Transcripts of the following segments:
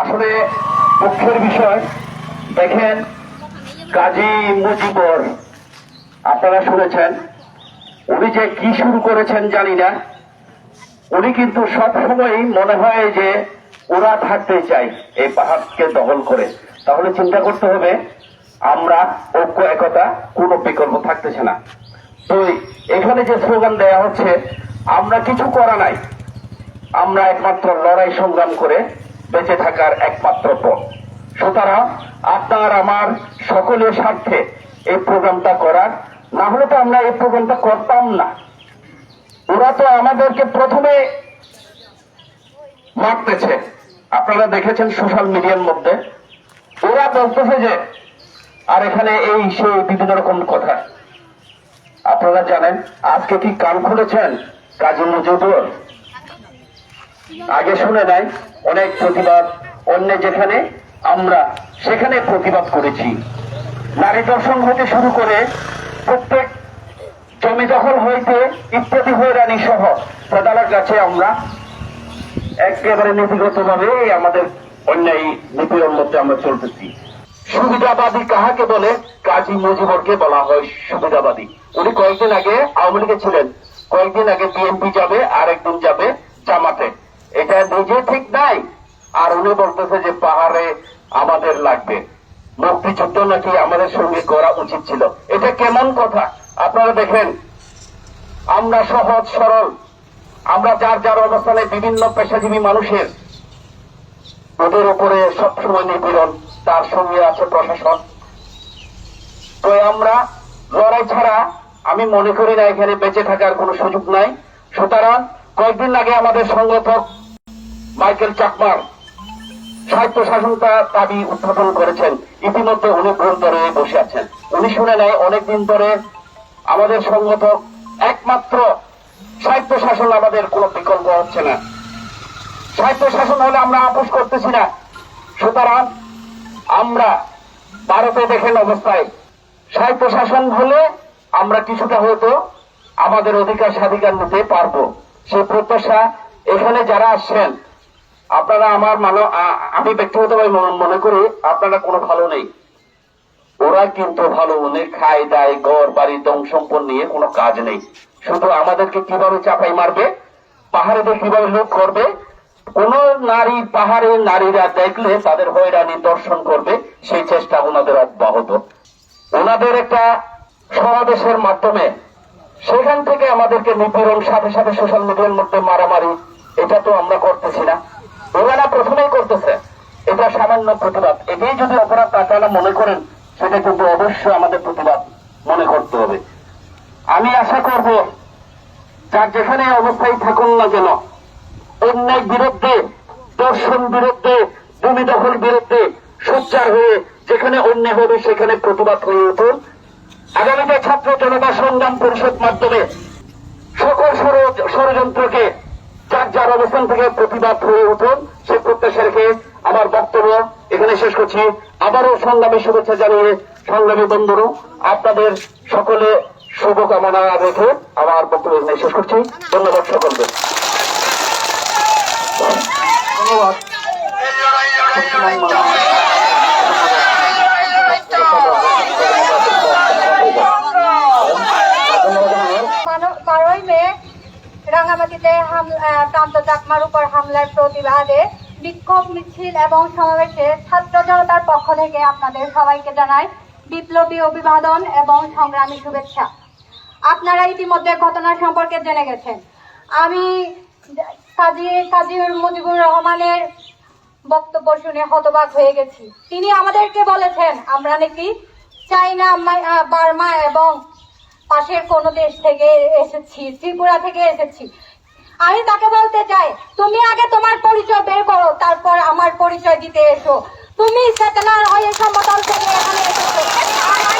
আসলে দুঃখের বিষয়, দেখেন কাজী মুজিবর, আপনারা শুনেছেন, উনি যে কি শুরু করেছেন জানি না, উনি কিন্তু সব সময়ই মনে হয় যে ওরা থাকতে চাই এই পাহাড়কে দখল করে। তাহলে চিন্তা করতে হবে আমরা ঐক্য, একতা, কোনো বিকল্প থাকতেছে না। তো এখানে যে স্লোগান দেয়া হচ্ছে, আমরা কিছু করা নাই, আমরা একমাত্র লড়াই সংগ্রাম করে বেঁচে থাকার একমাত্র পথ। সুতরাং আপনার, আমার সকলের স্বার্থে এই প্রোগ্রামটা করার, না হলে তো আমরা এই প্রোগ্রামটা করতাম না। ওরা তো আমাদেরকে প্রথমে মারতেছে। আপনারা দেখেছেন সোশ্যাল মিডিয়ার মধ্যে। ওরা বলতেছে যে আর এখানে এই সেই বিভিন্ন রকম কথা। আপনারা জানেন, আজকে কি কান খুলেছেন কাজী মজুদুর আগে শুনে নাই অনেক প্রতিবাদ, অন্য যেখানে আমরা সেখানে প্রতিবাদ করেছি। নারী দর্শন হতে শুরু করে প্রত্যেক জমি দখল হইতে ইত্যাদি হয়রানি সহ প্রদানের কাছে আমরা একেবারে নীতিগত ভাবে আমাদের অন্যায় নীতির মধ্যে আমরা চলতেছি। সুবিধাবাদী কাহাকে বলে? কাজী মুজিবরকে বলা হয় সুবিধাবাদী। উনি কয়েকদিন আগে আওয়ামী লীগে ছিলেন। কয়েকদিন আগে বিএনপি যাবে আর একদিন যাবে জামাতে। এটা নিজে ঠিক নাই। আর উনি বলতেছে যে পাহাড়ে আমাদের লাগবে। মুক্তিযুদ্ধ নাকি আমাদের সঙ্গে করা উচিত ছিল। এটা কেমন কথা? আপনারা দেখেন, আমরা সহজ সরল। আমরা যার যার অবস্থানে বিভিন্ন পেশাজীবী মানুষের। ওদের উপরে সবসময় নিপীড়ন। তার সঙ্গে আছে প্রশাসন। তো আমরা লড়াই ছাড়া আমি মনে করি না এখানে বেঁচে থাকার কোনো সুযোগ নাই। সুতরাং কয়েকদিন আগে আমাদের সংগঠক মাইকেল চাকমার সাহিত্য শাসনটা দাবি উত্থাপন করেছেন। ইতিমধ্যে উনি গুরুতরে বসে আছেন। উনি শুনে নেয়, অনেকদিন ধরে আমাদের সংগঠক একমাত্র সাহিত্য শাসন আমাদের কোনো বিকল্প হচ্ছে না। সাহিত্য শাসন হলে আমরা আপোষ করতেছি না। সুতরাং আমরা ভারতে দেখেন অবস্থায় সাহিত্য শাসন হলে আমরা কিছুটা হয়তো আমাদের অধিকার স্বাধিকার নিতে পারব। সেই প্রত্যাশা এখানে যারা আসছেন আপনারা আমার মানো আমি ব্যক্তিগতভাবে মনে- করি আপনারা কোনো ভালো নেই। ওরা কিন্তু ভালো মনে খায়, দায় গড় বাড়ি দম সম্পদ নিয়ে কোনো কাজ নেই। শুধু আমাদেরকে কীভাবে চাপাই মারবে পাহাড়েতে কীভাবে লুট করবে কোন নারী পাহাড়ে নারীরা দেখলে তাদের হয়রানি দর্শন করবে, সেই চেষ্টা ওনাদের অব্যাহত। ওনাদের একটা সমাবেশের মাধ্যমে সেখান থেকে আমাদেরকে নিপীড়ন, সাথে সাথে সোশ্যাল মিডিয়ার মধ্যে মারামারি, এটা তো আমরা করতেছি না। ওনারা প্রথমেই করতেছে, এটা সামান্য প্রতিবাদ। এটাই যদি অপরাধ আপনারা মনে করেন, সেটা কিন্তু অবশ্যই আমাদের প্রতিবাদ মনে করতে হবে। আমি আশা করব, যার যেখানে অবস্থায় থাকুন না কেন অন্যায় বিরুদ্ধে দর্শন বিরুদ্ধে, ভূমি দখল বিরুদ্ধে সোচ্চার হয়ে যেখানে অন্যায় হবে সেখানে প্রতিবাদ হয়ে উঠুন। আগামীতে ছাত্র জনতা সংগ্রাম পরিষদ মাধ্যমে সকল ষড়যন্ত্রকে যার যার অবস্থান থেকে প্রতিবাদ হয়ে উঠুন, সে প্রত্যাশা রেখে আমার বক্তব্য এখানে শেষ করছি। আবারও সংগ্রামী শুভেচ্ছা জানিয়ে সংগ্রামী বন্ধুরও আপনাদের সকলে শুভকামনা রেখে আমার বক্তব্য এখানে শেষ করছি। ধন্যবাদ সকলকে। ধন্যবাদ। বারোই মে রাঙামাটিতে প্রান্ত চাকমার উপর হামলার প্রতিবাদে বিক্ষোভ, মিছিল এবং সমাবেশে ছাত্র জনতার পক্ষ থেকে আপনাদের সবাইকে জানাই বিপ্লবী অভিবাদন এবং সংগ্রামী শুভেচ্ছা। আপনারা ইতিমধ্যে ঘটনা সম্পর্কে জেনে গেছেন। আমি কাজী কাজী মুজিবুর রহমানের বক্তব্য শুনে হতবাক হয়ে গেছি। তিনি আমাদেরকে বলেছেন আমরা নাকি চাইনা বার্মা এবং পাশের কোন দেশ থেকে এসেছি ত্রিপুরা থেকে এসেছি। আমি তাকে বলতে চাই তুমি আগে তোমার পরিচয় বের করো তারপর আমার পরিচয় দিতে এসো। তুমি সেটেলার হয়ে সমতল থেকে এখানে এসেছ। আমার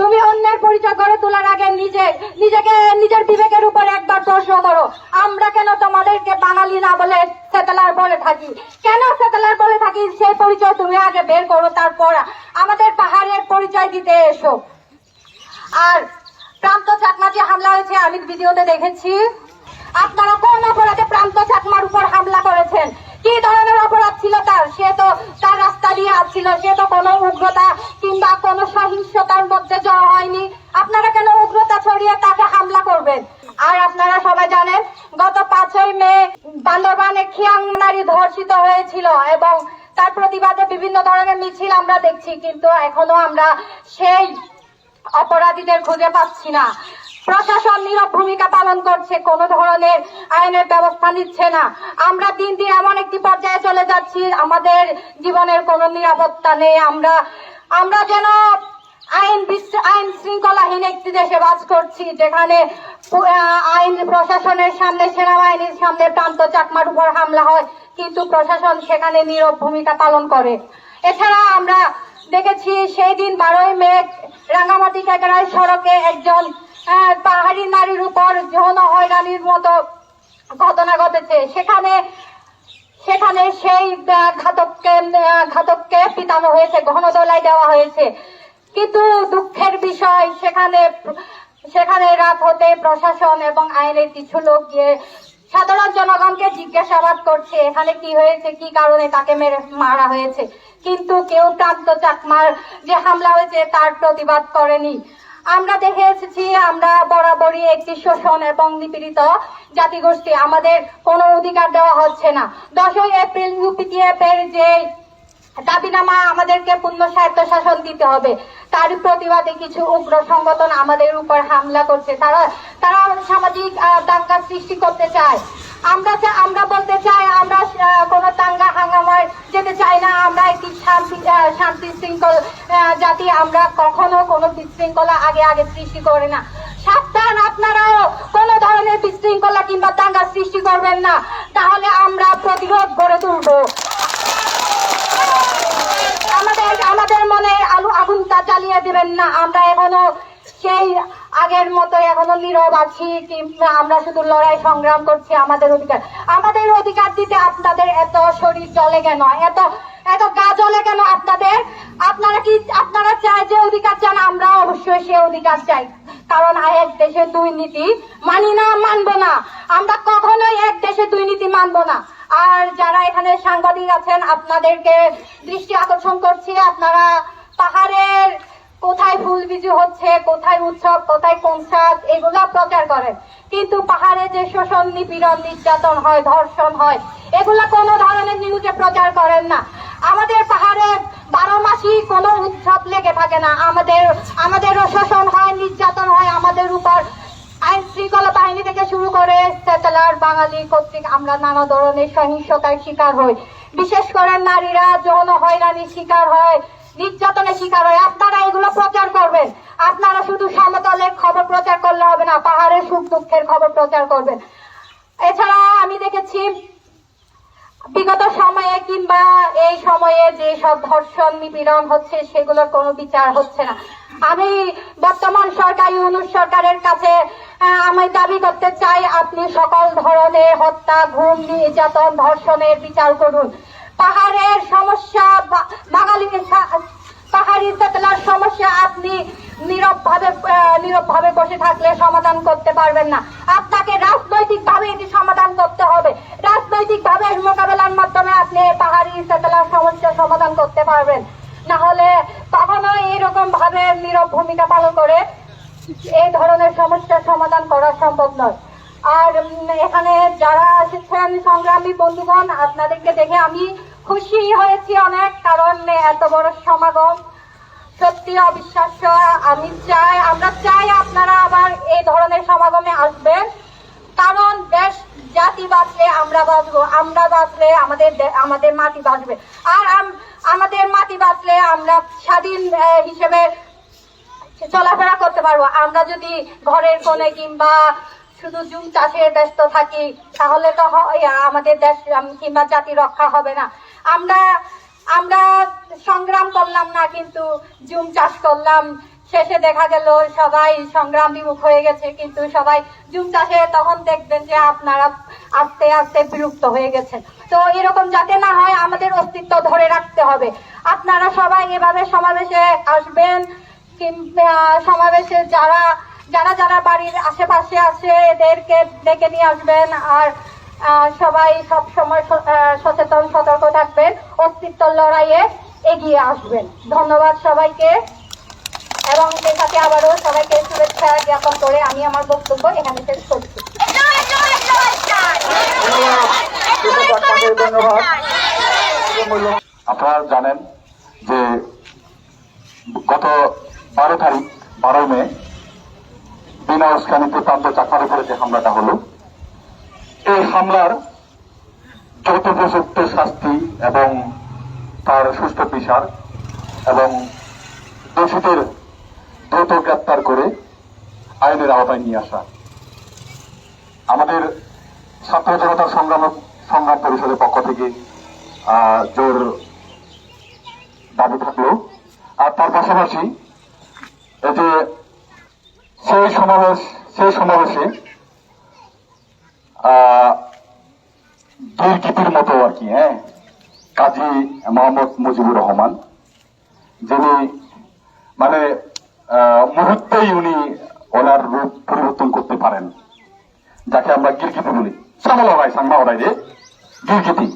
তুমি অন্যের পরিচয় করে তোলার আগে নিজে নিজেকে নিজের বিবেকের উপর একবার প্রশ্ন করো। আমরা কেন তোমাদেরকে বাঙালি না বলে সেটেলার বলে থাকি? কেন সেটেলার বলে থাকি? সেই পরিচয় তুমি আগে বের করো, তারপর আমাদের পাহাড়ের পরিচয় দিতে এসো। আর প্রান্ত চাকমা যে হামলা হয়েছে, আমি ভিডিওতে দেখেছি। আপনারা কোন অপরাধে প্রান্ত চাকমার উপর হামলা করেছেন কি ধরনের অপরাধ ছিল তার সে তো তার রাস্তা দিয়ে আসছিল সে তো কোনো উগ্রতা কিংবা কোনো সহিংসতার মধ্যে জড় হয়নি আপনারা কেন উগ্রতা ছড়িয়ে তাকে হামলা করবেন আর আপনারা সবাই জানেন গত পাঁচই মে বান্দরবানে খিয়াং নারী ধর্ষিত হয়েছিল এবং তার প্রতিবাদে বিভিন্ন ধরনের মিছিল আমরা দেখছি কিন্তু এখনও আমরা সেই অপরাধীদের খুঁজে পাচ্ছি না। প্রশাসন নীরব ভূমিকা পালন করছে, কোন ধরনের আইনের ব্যবস্থা নিচ্ছে না। আমরা দিন দিন এমন একটি পর্যায়ে চলে যাচ্ছি, আমাদের জীবনের কোনো নিরাপত্তা নেই। আমরা আমরা যেন আইন আইন শৃঙ্খলাহীন একটি দেশে বাস করছি, যেখানে আইন প্রশাসনের সামনে, সেনাবাহিনীর সামনে প্রান্ত চাকমার উপর হামলা হয়, কিন্তু প্রশাসন সেখানে নীরব ভূমিকা পালন করে। এছাড়া আমরা দেখেছি সেই দিন বারোই মে রাঙ্গামাটি কেকড়াই সড়কে একজন পাহাড়ি নারীর উপর যৌন হয়রানির মতো ঘটনা ঘটেছে। সেখানে সেখানে সেই ঘাতককে ঘাতককে পিটানো হয়েছে ঘনদোলাই দেওয়া হয়েছে। কিন্তু দুঃখের বিষয়, সেখানে সেখানে রাত হতে প্রশাসন এবং আইনের কিছু লোক গিয়ে সাধারণ জনগণকে জিজ্ঞাসাবাদ করছে, এখানে কি হয়েছে, কি কারণে তাকে মেরে, মারা হয়েছে। কিন্তু কেউ প্রান্ত চাকমার যে হামলা হয়েছে তার প্রতিবাদ করেনি। আমরা দেখে এসেছি, আমরা বরাবরই একটি শোষণ এবং নিপীড়িত জাতিগোষ্ঠী। আমাদের কোনো অধিকার দেওয়া হচ্ছে না। দশই এপ্রিল ইউপিটিএফ এর যে দাবিনামা, আমাদেরকে পূর্ণ স্বায়ত্ত শাসন দিতে হবে। তার প্রতিবাদে কিছু উগ্র সংগঠন আমাদের উপর হামলা করছে। তারা তারা সামাজিক দাঙ্গা সৃষ্টি করতে চায়। আমরা আমরা বলতে চাই, আমরা কোনো দাঙ্গা হাঙ্গামায় যেতে চাই না। আমরা একটি শান্তি শান্তি শৃঙ্খল জাতি। আমরা কখনো কোনো বিশৃঙ্খলা আগে আগে সৃষ্টি করে না। সাবধান আপনারাও। কোন ধরনের বিশৃঙ্খলা কিংবা দাঙ্গা সৃষ্টি করবেন না। তাহলে আমরা প্রতিরোধ গড়ে তুলবো। আমাদের আমাদের মনে আলু আগুনটা জ্বালিয়ে দেবেন না। আমরা এখনও সেই আগের মতো এখনও নীরব আছি আমরা শুধু লড়াই সংগ্রাম করছি আমাদের অধিকার। আমাদের অধিকার দিতে আপনাদের এত শরীর জ্বলে কেন? এত এত গা জ্বলে কেন আপনাদের? আপনারা কি, আপনারা চায় যে অধিকার চান আমরা অবশ্যই সে অধিকার চাই। কারণ এক দেশে দুই নীতি মানি না, মানবো না। আমরা কখনোই এক দেশে দুই নীতি মানবো না। আর যারা এখানে সাংবাদিক আছেন, আপনাদেরকে দৃষ্টি আকর্ষণ করছি, আপনারা বিজু হচ্ছে, কোথায় উৎসব, কোথায় কনসার্ট এগুলা প্রচার করেন কিন্তু পাহাড়ে যে শোষণ, নিপীড়ন, নির্যাতন হয়, ধর্ষণ হয়, এগুলা কোনো ধরনের নিউজে প্রচার করেন না। আমাদের পাহাড়ে বারো মাসই কোনো উৎসব লেগে থাকে না। আমাদের, আমাদেরও শোষণ হয়, নির্যাতন হয়, আমাদের উপর আইন শৃঙ্খলা বাহিনী থেকে শুরু করে সেটেলার, বাঙালি কর্তৃক আমরা নানা ধরনের সহিংসতার শিকার হই। বিশেষ করে নারীরা, যৌন হয়রানির শিকার হয় নির্যাতনের শিকার হয়, আপনারা এগুলো প্রচার করবেন। আপনারা শুধু সমতলের খবর প্রচার করলে হবে না, পাহাড়ের সুখ দুঃখের খবর প্রচার করবেন। এছাড়া আমি দেখেছি, বিগত সময়ে কিংবা এই সময়ে যে সব ধর্ষণ, নিপীড়ন হচ্ছে, সেগুলোর কোনো বিচার হচ্ছে না। আমি বর্তমান সরকার, ইউনুস সরকারের কাছে আমি দাবি করতে চাই, আপনি সকল ধরনের হত্যা, ঘুম, নির্যাতন, ধর্ষণের বিচার করুন। পাহাড়ের সমস্যা বাঙালি পাহাড়ি সেটেলার সমস্যা আপনি নীরব ভাবে নীরব ভাবে বসে থাকলে সমাধান করতে পারবেন না। আপনাকে রাজনৈতিক ভাবে এটি সমাধান করতে হবে। রাজনৈতিক ভাবে মোকাবেলার মাধ্যমে আপনি পাহাড়ি সেটেলার সমস্যা সমাধান করতে পারবেন। না হলে কখনো এরকম ভাবে নীরব ভূমিকা পালন করে এই ধরনের সমস্যার সমাধান করা সম্ভব নয়। আর এখানে যারা এসেছেন সংগ্রামী বন্ধুগণ, আপনাদেরকে দেখে আমি খুশি হয়েছি অনেক, কারণ এত বড় সমাগম। সত্যি অবিশ্বাস্য, আমি চাই, আমরা চাই আপনারা আবার এই ধরনের সমাগমে আসবেন। কারণ দেশ, জাতি বাঁচলে আমরা বাঁচবো, আমরা বাঁচলে আমাদের আমাদের মাটি বাঁচবে। আর, আম- আমাদের মাটি বাঁচলে আমরা স্বাধীন হিসেবে চলাফেরা করতে পারব। আমরা যদি ঘরের কোণে কিংবা শুধু জুম চাষে ব্যস্ত থাকি, তাহলে তো আমাদের দেশ কিংবা জাতি রক্ষা হবে না। আমরা আমরা সংগ্রাম করলাম না, কিন্তু জুম চাষ করলাম। শেষে দেখা গেল সবাই সংগ্রাম বিমুখ হয়ে গেছে, কিন্তু সবাই জুম চাষে তখন দেখবেন যে আপনারা আস্তে আস্তে বিলুপ্ত হয়ে গেছেন। তো তো এরকম যাতে না হয়, আমাদের অস্তিত্ব ধরে রাখতে হবে। আপনারা সবাই এভাবে সমাবেশে আসবেন, কিংবা সমাবেশে যারা যারা যারা বাড়ির আশেপাশে আছে, এদেরকে ডেকে নিয়ে আসবেন আর সবাই সব সময় সচেতন, সতর্ক থাকবেন, অস্তিত্ব লড়াইয়ে এগিয়ে আসবেন। ধন্যবাদ সবাইকে। এবং সাথে আবারও সবাইকে শুভেচ্ছা জ্ঞাপন করে আমি আমার বক্তব্য এখানে শেষ করছি। আপনারা জানেন যে গত বারো তারিখ, বারোই মে বিনা উস্কানিতে প্রান্ত চাকমার উপরে যে হামলাটা হলো, এই হামলার যথোপযুক্ত শাস্তি এবং তার সুস্থ বিচার এবং দোষীদের দ্রুত গ্রেপ্তার করে আইনের আওতায় নিয়ে আসা। আমাদের ছাত্র জনতার সংগ্রাম সংগ্রাম পরিষদের পক্ষ থেকে জোর দাবি থাকল। আর তার পাশাপাশি এই যে সেই সমাবেশ সেই সমাবেশে আহ, দুর্গীতির মতো আর কি হ্যাঁ? কাজী মোহাম্মদ মুজিবুর রহমান যিনি মানে মুহূর্তেই উনি ওনার রূপ পরিবর্তন করতে পারেন যাকে আমরা গিরগিতি বলি। সামাল ওরাই সাংমা ওরাই রে গিরগিতি।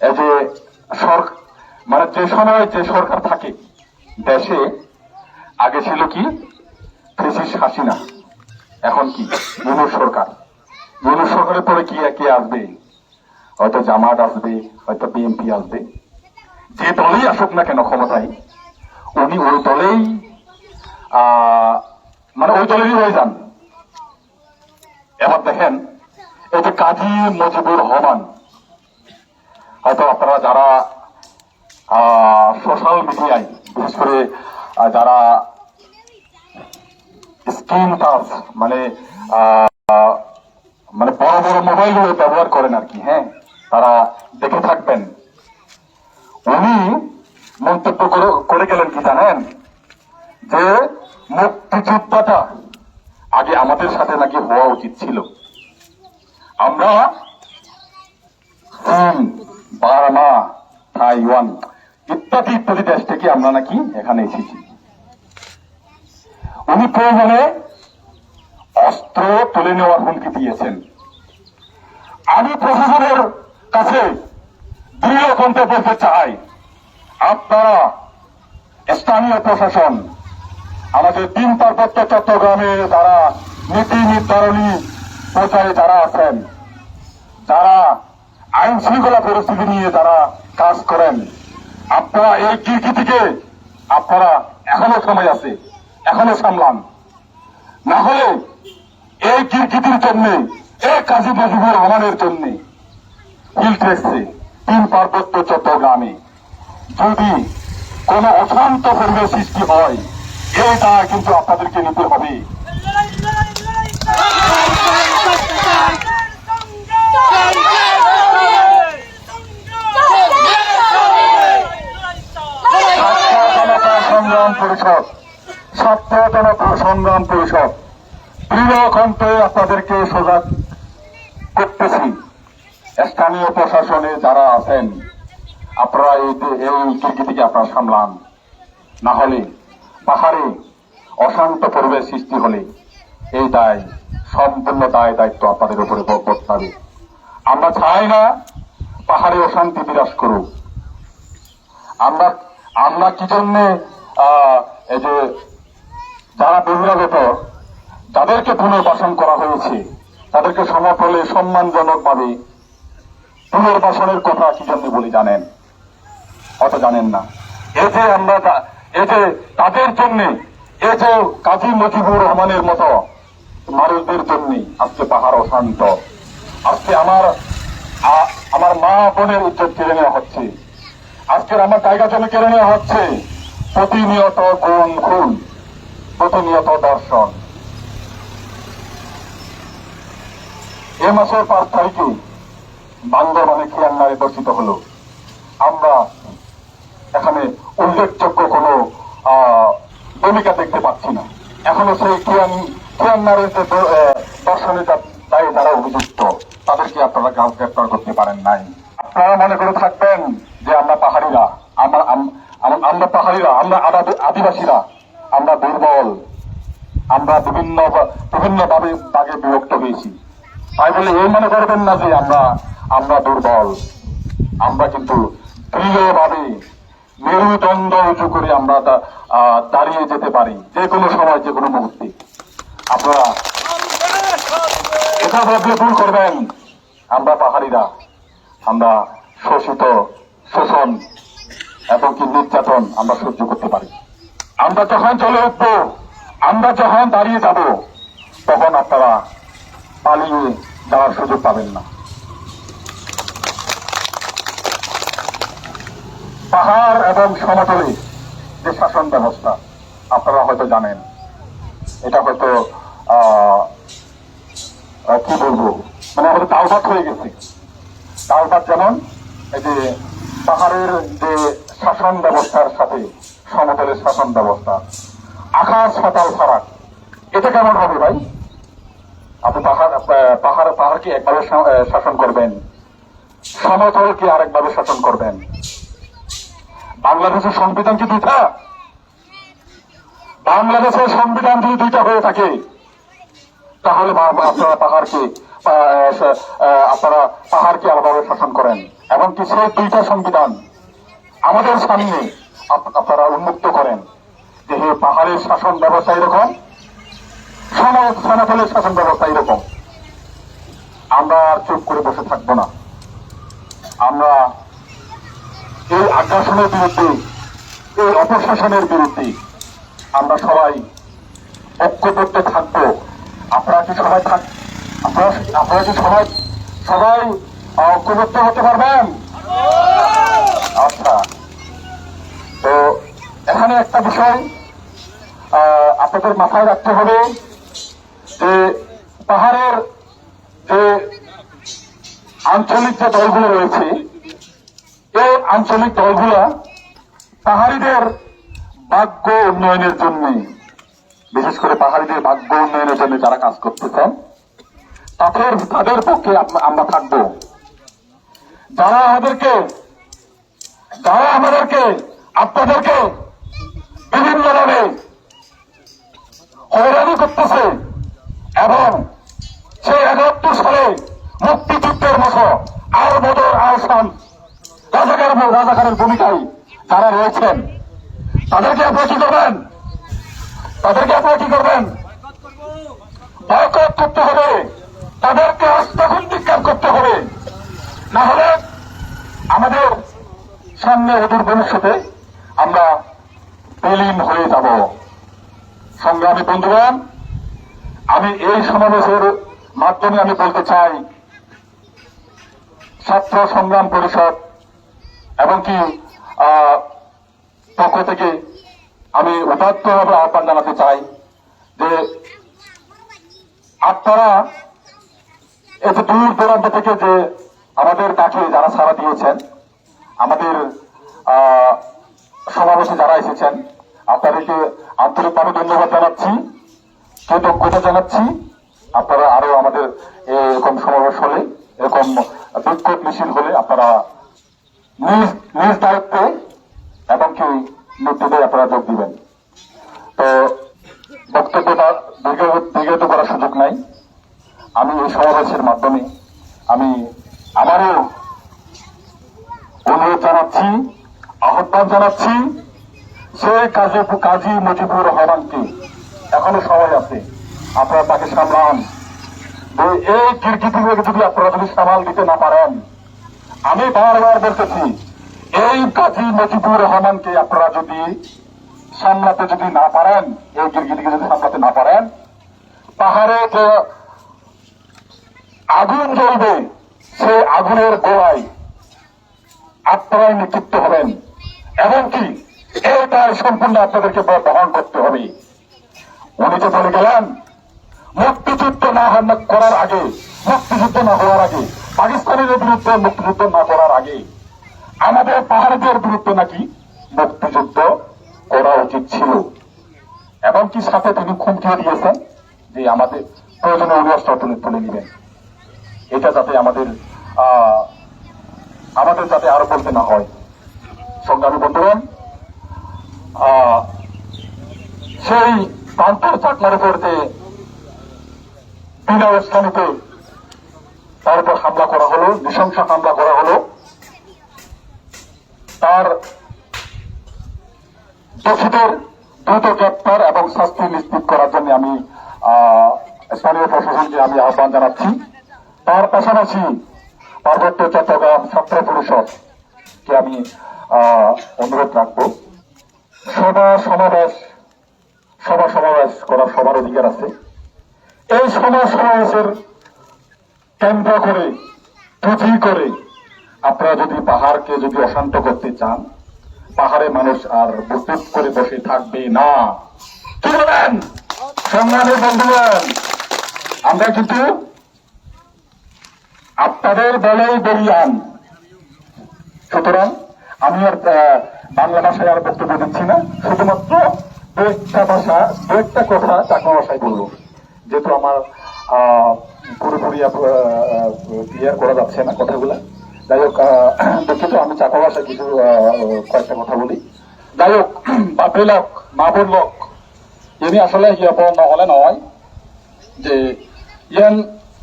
এই যে সরকার মানে যে সময় যে সরকার থাকে দেশে আগে ছিল কি? ফেসিস হাসিনা। এখন কি? ইউনুস সরকার। ইউনুস সরকারের পরে কি কে আসবে? হয়তো জামাত আসবে, হয়তো বিএনপি আসবে। যে দলেই আসুক না কেন ক্ষমতায়, উনি ওই দলেই মানে ওই দলেরই হয়ে যান। এবার দেখেন, এই যে কাজী মজিবুর রহমান, হয়তো আপনারা যারা সোশ্যাল মিডিয়ায় বিশেষ করে যারা টাচ মানে মানে বড় বড় মোবাইল ব্যবহার করেন আর কি হ্যাঁ? তারা দেখে থাকবেন। উনি মন্তব্য করে গেলেন কি জানেন? যে মুক্তিযোদ্ধাটা আগে আমাদের সাথে নাকি হওয়া উচিত ছিল। আমরা চীন, বার্মা, তাইওয়ান ইত্যাদি ইত্যাদি দেশ থেকে আমরা নাকি এখানে এসেছি। উনি প্রয়োজনে অস্ত্র তুলে নেওয়ার হুমকি দিয়েছেন। আমি প্রশাসনের কাছে দৃঢ় কণ্ঠে বলতে চাই, আপনারা স্থানীয় প্রশাসন, আমাদের তিন পার্বত্য চট্টগ্রামে যারা নীতি নির্ধারণী পর্যায়ে যারা আছেন, যারা আইন শৃঙ্খলা পরিস্থিতি নিয়ে যারা কাজ করেন, আপনারা এই কীর্তিটিকে আপনারা এখনও সময় আছে। এখনও সামলান। না হলে এই কীর্তিটির জন্য এই কাজী মজিবুর রহমানের জন্য হিল তিন পার্বত্য চট্টগ্রামে। যদি কোনো অশান্ত পরিবেশ সৃষ্টি হয় এই দায় কিন্তু আপনাদেরকে নিতে হবে। সংগ্রাম পরিষদ ছাত্র জনতা সংগ্রাম পরিষদ। দৃঢ় আপনাদেরকে সজাগ করতেছি। স্থানীয় প্রশাসনে যারা আছেন, আপনারা এই এই আপনারা সামলান। না হলে পাহাড়ে অশান্ত পরিবেশ সৃষ্টি হলে এই দায়, সম্পূর্ণ দায়, দায়িত্ব আপনাদের উপরে বর্তাবে আমরা চাই না পাহাড়ে অশান্তি বিরাজ করুক। আমরা আমরা কি জন্য এই যে যারা বহিরাগত যাদেরকে পুনর্বাসন করা হয়েছে। তাদেরকে সমতলে সম্মানজনক ভাবে পুনর্বাসনের কথা কি জন্য বলি জানেন? অত জানেন না। এই যে আমরা এই যে তাদের জন্য এই যে কাজী মজিবুর রহমানের মতো মানুষদের জন্য আজকে পাহাড় অশান্ত। আজকে আমার আমার মা বোনের উজ্জ্বল কেড়ে নেওয়া হচ্ছে। আজকের আমার জায়গা জমি কেড়ে নেওয়া হচ্ছে। প্রতিনিয়ত গুণ খুন। প্রতিনিয়ত দর্শন। এ মাসের পাঁচ তারিখে বান্দরবানে খিয়ান্নারে দর্শিত হলো। আমরা এখানে উল্লেখযোগ্য কোনো ভূমিকা দেখতে পাচ্ছি না। এখনও সেই খিয়ান খিয়ান্নারের যে দ- আহ, দর্শনের দায়ে যারা অভিযুক্ত। তাদেরকে আপনারা গ্রেপ্তার করতে পারেন নাই। আপনারা মনে করে থাকবেন যে আমরা পাহাড়িরা আমরা আম- আম- আমরা পাহাড়িরা আমরা আদা- আদিবাসীরা। দুর্বল। আমরা বিভিন্ন বিভিন্ন ভাবে ভাগে বিভক্ত হয়েছি। তাই বলে এই মনে করবেন না যে আমরা আমরা দুর্বল। আমরা কিন্তু দৃঢ়ভাবে মেরুদণ্ড উঁচু করে আমরা দাঁড়িয়ে যেতে পারি, যে কোনো সময়, যে কোনো মুহূর্তে। আপনারা এটা ভাবলে ভুল করবেন। আমরা পাহাড়িরা, আমরা শোষিত, শোষণ এবং কি নির্যাতন আমরা সহ্য করতে পারি। আমরা যখন চলে উঠবো, আমরা যখন দাঁড়িয়ে যাব, তখন আপনারা পালিয়ে যাওয়ার সুযোগ পাবেন না। পাহাড় এবং সমতলে যে শাসন ব্যবস্থা, আপনারা হয়তো জানেন। এটা হয়তো কি বলব? মানে আমাদের তালবাত হয়ে গেছে। তালবাত যেমন, এই যে পাহাড়ের যে শাসন ব্যবস্থার সাথে সমতলের শাসন ব্যবস্থা। আকাশ, পাতাল, ফারাক। এটা কেমন হবে ভাই? আপনি পাহাড় পাহাড়, পাহাড়কে একভাবে শাসন করবেন। সমতলকে আরেকভাবে শাসন করবেন। বাংলাদেশের সংবিধান কি দুইটা? বাংলাদেশের সংবিধান যদি দুইটা হয়ে থাকে, তাহলে আপনারা পাহাড়কে আপনারা পাহাড়কে আলাদাভাবে শাসন করেন। এবং কি সেই দুইটা সংবিধান আমাদের সামনে আপনারা উন্মুক্ত করেন। যে পাহাড়ের শাসন ব্যবস্থা এরকম, সমাজ শাসন ব্যবস্থা এরকম। আমরা আর চুপ করে বসে থাকব না। আমরা এই আগ্রাসনের বিরুদ্ধে, এই অপশাসনের বিরুদ্ধে আমরা সবাই ঐক্যবদ্ধ থাকব। আপনারা কি সবাই থাক, আপনারা আপনারা কি সবাই সবাই ঐক্যবদ্ধ হতে পারবেন? আচ্ছা। তো এখানে একটা বিষয় আপনাদের মাথায় রাখতে হবে যে পাহাড়ের যে আঞ্চলিক যে দলগুলো রয়েছে, এই আঞ্চলিক দলগুলা পাহাড়িদের ভাগ্য উন্নয়নের জন্য বিশেষ করে পাহাড়িদের ভাগ্য উন্নয়নের জন্য যারা কাজ করতেছেন তাদের তাদের পক্ষে আমরা থাকব। যারা আমাদেরকে যারা আমাদেরকে আপনাদেরকে বিভিন্নভাবে হয়রানি করতেছে এবং সেই একাত্তর সালে মুক্তিযুদ্ধের মতো আর বদর আহসান রাজাকার রাজাকারের ভূমিকায় যারা রয়েছেন। তাদেরকে আপনারা কি করবেন? তাদেরকে আপনারা কি করবেন? বয়কট করতে হবে। তাদেরকে আস্থাখন বিজ্ঞান করতে হবে। না হলে আমাদের সামনে অদূর ভবিষ্যতে আমরা বিলীন হয়ে যাব। সংগ্রামী বন্ধুগণ আমি এই সমাবেশের মাধ্যমে আমি বলতে চাই ছাত্র সংগ্রাম পরিষদ এবং কি পক্ষ থেকে আমি উদাত্তভাবে আহ্বান জানাতে চাই যে আপনারা যে দূর দূরান্ত থেকে যে আমাদের কাছে যারা সারা দিয়েছেন আমাদের আহ, সমাবেশে যারা এসেছেন, আপনাদেরকে আন্তরিকভাবে ধন্যবাদ জানাচ্ছি। কৃতজ্ঞতা জানাচ্ছি, আপনারা আরও আমাদের এরকম সমাবেশ হলে, এরকম বিক্ষোভ মিছিল হলে আপনারা নিজ নিজ দায়িত্বে এবং কি নেতৃত্বে আপনারা যোগ দিবেন। তো বক্তব্যটা দীর্ঘ- দীর্ঘায়িত করার সুযোগ নাই। আমি এই সমাবেশের মাধ্যমে আমি আমারও অনুরোধ জানাচ্ছি আহ্বান জানাচ্ছি সেই কাজী কাজী মুজিবুর রহমানকে। এখনও সময় আছে। আপনারা তাকে সামলান। এই কীর্তিকে যদি আপনারা যদি সামাল দিতে না পারেন, আমি বারবার বলতেছি, এই কাজী মুজিবুর রহমানকে আপনারা যদি সামলাতে যদি না পারেন, এই গিরগিটিকে যদি সামলাতে না পারেন পাহাড়ে যে আগুন জ্বলবে, সেই আগুনের গোড়ায় আপনারাই নেতৃত্ব হবেন। এমনকি এটাই সম্পূর্ণ আপনাদেরকে বহন করতে হবে। উনি যে বলে গেলেন, মুক্তিযুদ্ধ না করার আগে, মুক্তিযুদ্ধ না হওয়ার আগে, পাকিস্তানের বিরুদ্ধে মুক্তিযুদ্ধ না করার আগে, আমাদের পাহাড়দের বিরুদ্ধে নাকি মুক্তিযুদ্ধ করা উচিত ছিল। এবং কি সাথে তিনি খুমকিও দিয়েছেন যে আমাদের প্রয়োজনীয় অস্ত্র তুলে তুলে নেবেন। এটা যাতে আমাদের আমাদের যাতে আরও বলতে না হয়। সংগ্রামী বন্ধুগণ সেই প্রান্তের চাকমার উপরতে বিনা স্থানিতে তার উপর হামলা করা হলো, নৃশংস হামলা করা হলো। তার দোষীদের দ্রুত গ্রেপ্তার এবং শাস্তি নিশ্চিত করার জন্য আমি স্থানীয় প্রশাসনকে আমি আহ্বান জানাচ্ছি। তার পাশাপাশি পার্বত্য চট্টগ্রাম ছাত্র পরিষদকে আমি অনুরোধ রাখব। সভা সমাবেশ সভা সমাবেশ করার সবার অধিকার আছে। এই সভা সমাবেশের কেন্দ্র করে, পুঁজি করে আপনারা যদি পাহাড়কে যদি অশান্ত করতে চান, পাহাড়ে মানুষ আর বুটুট করে বসে থাকবে না। কি বলেন? সংগ্রামী বন্ধুগণ, আমরা কিন্তু আপনাদের বলেই বলিয়ান। সুতরাং আমি আর বাংলা ভাষায় আর বক্তব্য দিচ্ছি না। শুধুমাত্র দু একটা ভাষা দু একটা কথা চাকমা ভাষায় বলব। যেহেতু আমার পুরোপুরি ক্লিয়ার করা যাচ্ছে না কথাগুলা। যাই হোক দুঃখিত আমি চাকমা ভাষায় কিছু কয়েকটা কথা বলি। যাই হোক বাপে লোক মা বোন লোক, ইনি আসলে হিয়াপ নহলে নয় যে ইয়ান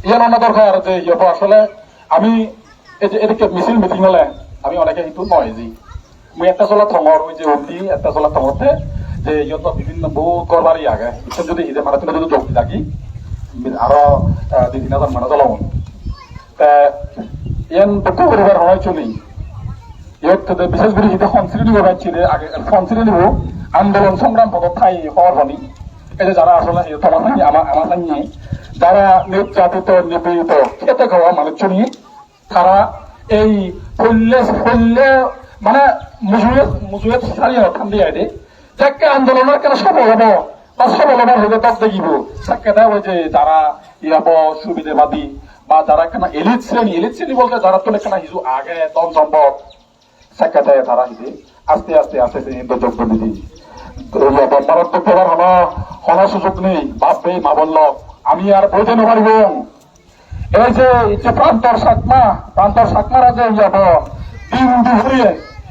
ইয়ান অন্য দরকার যে হিয়াপ আসলে আমি এদিকে মিছিল মিটিং হলে আমি অনেকে কিন্তু নয় যে, মই একটা চলা থঙর ওই যে অন্তি একটা চলা থঙতে যে ইয়ত বিভিন্ন বহু করবারই আগে ইচ্ছা যদি হিদে মারা যদি যোগ থাকি আরও দুই, তিন হাজার মানুষ চলাম তা, ইয়ান দুঃখ করিবার হয় চলি ইয়ত বিশেষ করে হিদে সঞ্চিলি নিব পাইছি আগে সঞ্চিলি নিব আন্দোলন সংগ্রাম পদ ঠাই হওয়ার হনি। এই যে যারা আসলে তোমার সাথে আমার আমার সাথে যারা নির্যাতিত নিপীড়িত খেতে খাওয়া মানুষজনী তারা এই মানে মুজুয়ে সারিয়ে ঠান্ডি আইডে যাকে আন্দোলনের কেন সফল হব? বা সফল হবার হলে দেখিব। দেয় ওই যে যারা ইয়াব, সুবিধাবাদী, বা যারা কেন এলিট শ্রেণি এলিট শ্রেণি বলতে যারা কেন হিজু আগে দন সম্পদ। সেক্রেটারি তারা হিদে আস্তে আস্তে আস্তে আস্তে হিন্দু যোগ দিদি মারাত্মক হলো সুযোগ নেই। বাপরে, মা বলল, আমি আর বইতে পারিব এই যে যে প্রান্তর সাকমা প্রান্তর সাকমারা যে যাব। দিন দুপুরে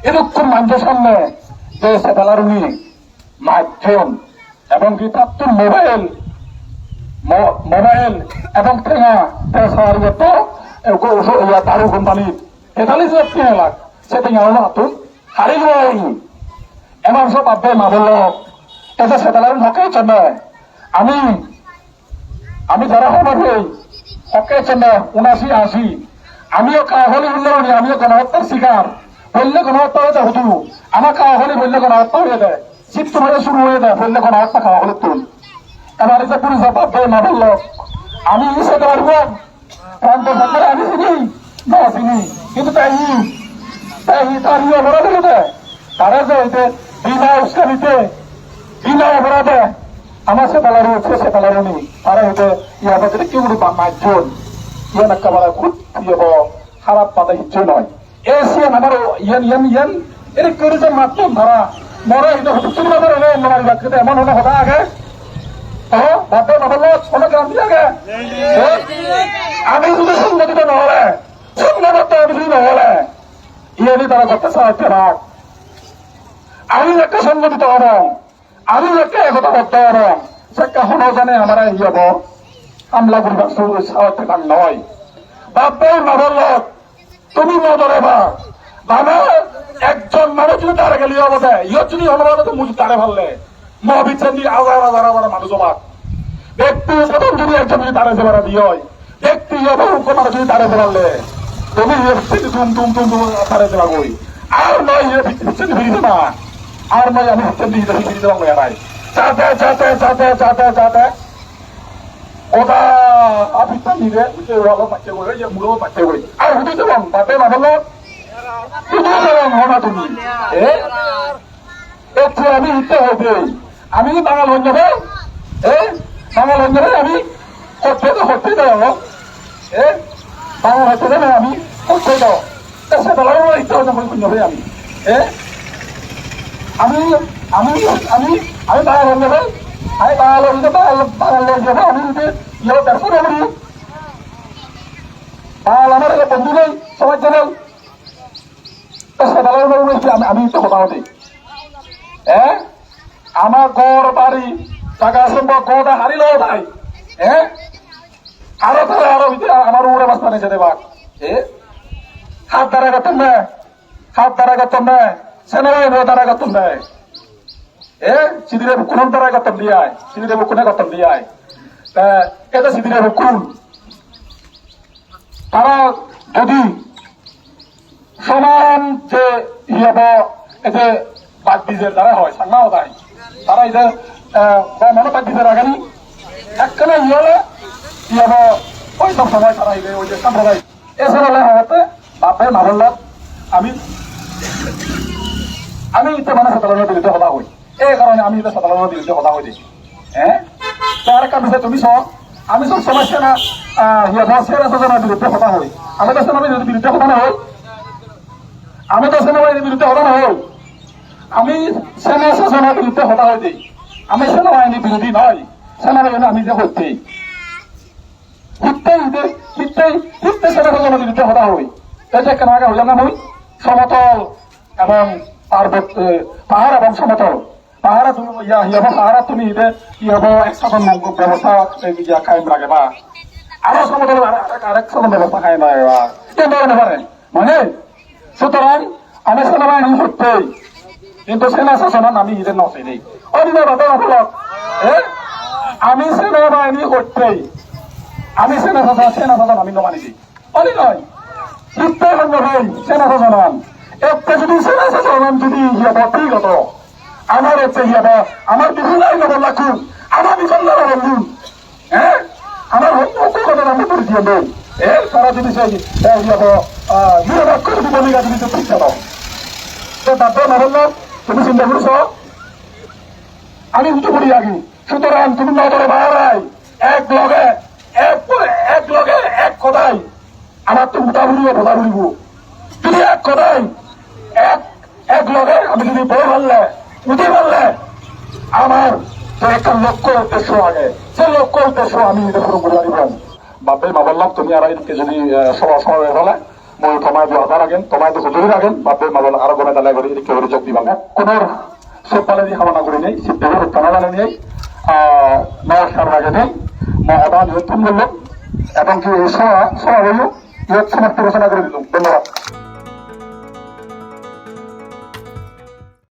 এরকম মানুষের সামনে যে সেটালারুনি মাধ্যম এবং কি মোবাইল মোবাইল এবং ঠেঙা পেশার তো দারু কোম্পানির তেতাল্লিশ লাখ তিন লাখ। সে ঠেঙা হলো হাতুন হারিয়ে যাওয়া এমন সব আব্বে, মা বলল এটা সেটালার হকে চন্দ্র আমি আমি যারা হবার হকে চন্দ্র উনাশি, আশি। আমিও কাহলি উন্নয়নী আমিও গণহত্যার শিকার। বললে গণহত্যা হয়ে যায় হুতু আমার কাহলি বললে গণহত্যা হয়ে যায়। চিত্ত হয়ে শুরু হয়ে যায়, বললে গণহত্যা খাওয়া হলে তুল। এবারে যে পুলিশ আব্বে মা বলল, আমি সেটা পারব প্রান্ত সরকারে আমি চিনি, না চিনি। কিন্তু তাই তাই তার ইয়ে অপরাধ দেয় তারা যে হইতে বিনা উস্কানিতে, বিনা অপরাধে আমার সে বেলার উঠছে সে বেলার উনি তারা হইতে ইয়া বাজারে কেউ মাইজন ইয়ান একেবারে খুব ইয়ে খারাপ পাতা ইচ্ছে নয়। এসিয়ান আমার ইয়ান ইয়ান ইয়ান। এটা করে যে মাত্র ধরা। মরে হইতে হতো চুরি বাজারে রে আমার বাক্যতে এমন হলে হতা আগে। হ্যাঁ বাপে বাবল কোনো গ্রাম দিয়ে আগে। হ্যাঁ? আমি যদি সংগঠিত নহলে সংগঠিত যদি নহলে ইয়ানি তারা করতে সাহায্য রাখ আমি একটা সংগঠিত হব। একটা একতাবদ্ধ হব সেটা হলো জানে আমার ইয়ে হামলা করিবার সাহায্য কাম নয় বাপে মাবল তুমি মদরে বা বাবা একজন মানুষ যদি তারা গেলি হব দে ইয়ত যদি অনুবাদ তো মুজ তারে ভাললে মহাবিচ্ছেদ দিয়ে হাজার হাজার হাজার মানুষ জমা ব্যক্তি প্রথম যদি একজন যদি তারে জেবারা দিয়ে হয় ব্যক্তি এবং কোনো যদি তারে জেবারলে তুমি তুম তুম তুম তুম তারে জেবা গই আর নয় ভিচ্ছে ফিরিতে না আর আমি ভিচ্ছে দিয়ে ফিরিতে পারব নাই চাতে চাতে চাতে চাতে চাতে ওটা নিরে উঠে ওয়ালো পাচ্ছে গই যে মুলো পাচ্ছে গই আর হুদি দেবং বাপে মাবলো হুদি দেবং হনা তুমি। একটু আমি হিতে হইতে আমি বাঙাল হয়ে যাবে এ? বাঙাল হয়ে যাবে আমি করতে তো করতে দাও। এ? বাঙাল হইতে দেবে আমি করতে দাও। সেটা হতে যাবে আমি। এ? আমি আমি আমি আমি বাঙাল হয়ে আমি বাঙাল যাবে বাঙাল হয়ে আমি যদি ইয়ে ব্যবসা করি আর আমার এলাকা বন্ধু নেই জানেন সাধারণ আমি আমি তো কথা হতে। হ্যাঁ আমার গড় বাড়ি টাকা সম্ভব গড়টা হারিল ভাই হ্যাঁ আরও তারা আরও আমার উড়ে বাস্তা নিয়ে যেতে পার এ, হাত দ্বারা করতাম না, হাত দ্বারা করতাম না। সেনাবাহিনী দ্বারা করতাম না এ সিদিরে কোন দ্বারা করতাম দিয়ায় সিদিরে কোনে করতাম দিয়ায় এটা সিদিরে কোন তারা যদি সমান যে ইয়ে এই যে বাগদিজের দ্বারা হয় সাংনাও দেয় তারা যে মনে বাগদিজের আগেনি একখানে ইয়ে ইয়ে ওই সব সময় তারা ওই যে সাম্প্রদায় এছাড়া হতে বাপে মারল্লাত আমি আমি ইতে মানে সাধারণের বিরুদ্ধে হতা হই এই কারণে আমি সাধারণের বিরুদ্ধে সদা হই দিছি। হ্যাঁ তার একটা তুমি সব আমি সব সময় সেনা ইয়ে সেনা বিরুদ্ধে হই আমি তো সেনাবাহিনীর বিরুদ্ধে হতা না হই আমি তো সেনাবাহিনীর বিরুদ্ধে হতা না হই আমি সেনা শাসনের বিরুদ্ধে হই দিই আমি বিরোধী নয় আমি যে বিরুদ্ধে হই আগে হইলাম না হই সমতল এবং পার্বত্য এ, পাহাড় এবং সমতল পাহাড় তুমি ইয়া ইয়া পাহাড় তুমি ইদে ইয়া এক শাসন ব্যবস্থা এই ইয়া কায়েম রাখে বা আরও সমতল আরেক শাসন ব্যবস্থা কায়েম রাখে বা এই ধরনের পারে মানে সুতরাং আমি সেনাবাহিনী সত্যি কিন্তু সেনা শাসনের আমি ইদের নচে নেই অন্য বাবা বলক এ আমি সেনাবাহিনী করতেই আমি সেনা শাসন সেনা শাসন আমি নমানি দিই অলি নয়। সঙ্গে হই সেনা শাসন একটা সেনা শাসন যদি ইয়ে ব্যক্তিগত আমার হচ্ছে ইয়ে আমার বিভিন্ন নবল লাখুন আমার নবল দিন হ্যাঁ আমার অকুকত আমি করে দিয়ে দেই এর তারা যদি সেই ইয়ে নিরাপদ করে দিব নিগা যদি তো ঠিক চালাও তো তারপর নবল তুমি চিন্তা করছ আমি উঁচু করি আগে। সুতরাং তুমি নজরে বাড়াই এক লগে, এক এক লগে, এক কথাই আমার তো উঠা ঘুরিব বোঝা ঘুরিব। যদি এক কথাই এক লগে আমি যদি বই মারলে উঠে মারলে আমার যে একটা লক্ষ্য উদ্দেশ্য আগে। সে লক্ষ্য উদ্দেশ্য আমি করে দিব। বাপে, মা বললাম, তুমি আর এদিকে যদি সভা সময় হলে, মই তোমায় দিয়ে হতা রাখেন তোমায় দিয়ে হুজুরি রাখেন বাপে, মা বল আরও গমে দালাই করে এদিকে যোগ দিবা? কোনো সব পালে দিয়ে কামনা করি নেই সিদ্ধের উত্থানা জানে নেই নমস্কার রাখে নেই। নতুন বললাম এবং কি এই সভা সভা হইল ইয়ত সমাপ্তি ঘোষণা করে দিল। ধন্যবাদ।